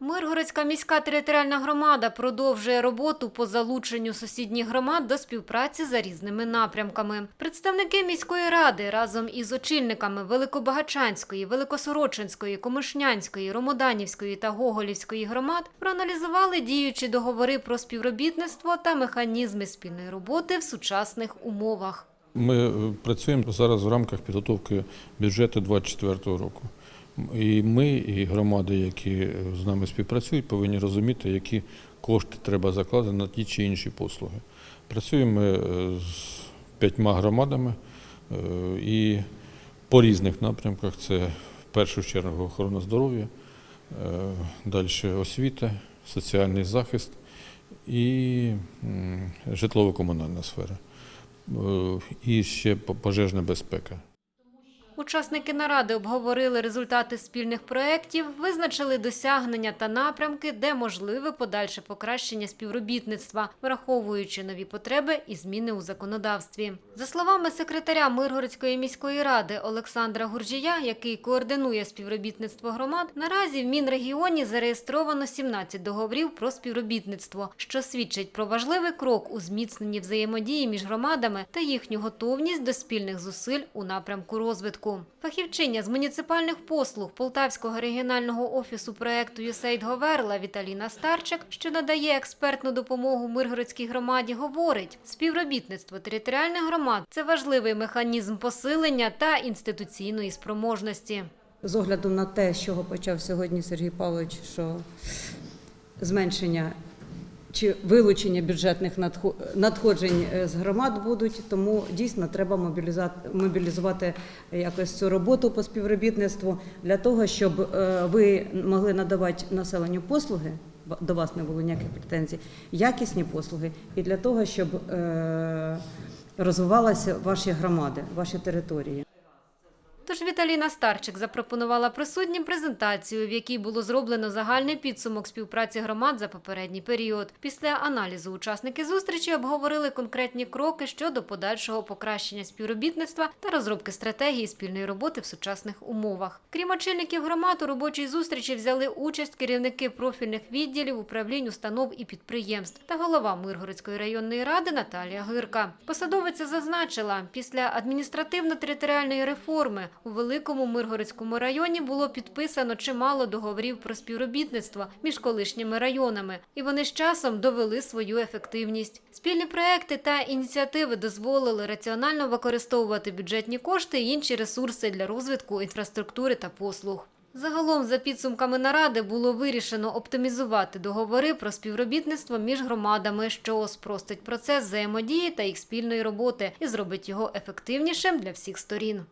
Миргородська міська територіальна громада продовжує роботу по залученню сусідніх громад до співпраці за різними напрямками. Представники міської ради разом із очільниками Великобагачанської, Великосорочинської, Комишнянської, Ромоданівської та Гоголівської громад проаналізували діючі договори про співробітництво та механізми спільної роботи в сучасних умовах. Ми е, працюємо зараз в рамках підготовки бюджету 2024 року. І ми, і громади, які з нами співпрацюють, повинні розуміти, які кошти треба закладати на ті чи інші послуги. Працюємо е, з п'ятьма громадами е, і по різних напрямках. Це в першу чергу охорона здоров'я, е, далі освіта, соціальний захист і житлово-комунальна сфера. І ще пожежна безпека. Учасники наради обговорили результати спільних проєктів, визначили досягнення та напрямки, де можливе подальше покращення співробітництва, враховуючи нові потреби і зміни у законодавстві. За словами секретаря Миргородської міської ради Олександра Гуржія, який координує співробітництво громад, наразі в Мінрегіоні зареєстровано 17 договорів про співробітництво, що свідчить про важливий крок у зміцненні взаємодії між громадами та їхню готовність до спільних зусиль у напрямку розвитку. Фахівчиня з муніципальних послуг Полтавського регіонального офісу проекту «ЮСЕЙД Говерла Віталіна Старчик, що надає експертну допомогу Миргородській громаді, говорить, співробітництво територіальних громад – це важливий механізм посилення та інституційної спроможності. З огляду на те, з чого почав сьогодні Сергій Павлович, що зменшення чи вилучення бюджетних надхо- надходжень е, з громад будуть, тому дійсно треба мобілізувати якось цю роботу по співробітництву для того, щоб е, ви могли надавати населенню послуги. До вас не було ніяких претензій, якісні послуги, і для того, щоб е, розвивалися ваші громади, ваші території. Тож Віталіна Старчик запропонувала присутнім презентацію, в якій було зроблено загальний підсумок співпраці громад за попередній період. Після аналізу учасники зустрічі обговорили конкретні кроки щодо подальшого покращення співробітництва та розробки стратегії спільної роботи в сучасних умовах. Крім очільників громад, у робочій зустрічі взяли участь керівники профільних відділів, управлінь, установ і підприємств та голова Миргородської районної ради Наталія Гирка. Посадовиця зазначила, після адміністративно-територіальної реформи у Великому Миргородському районі було підписано чимало договорів про співробітництво між колишніми районами, і вони з часом довели свою ефективність. Спільні проекти та ініціативи дозволили раціонально використовувати бюджетні кошти і інші ресурси для розвитку інфраструктури та послуг. Загалом, за підсумками наради, було вирішено оптимізувати договори про співробітництво між громадами, що спростить процес взаємодії та їх спільної роботи і зробить його ефективнішим для всіх сторін.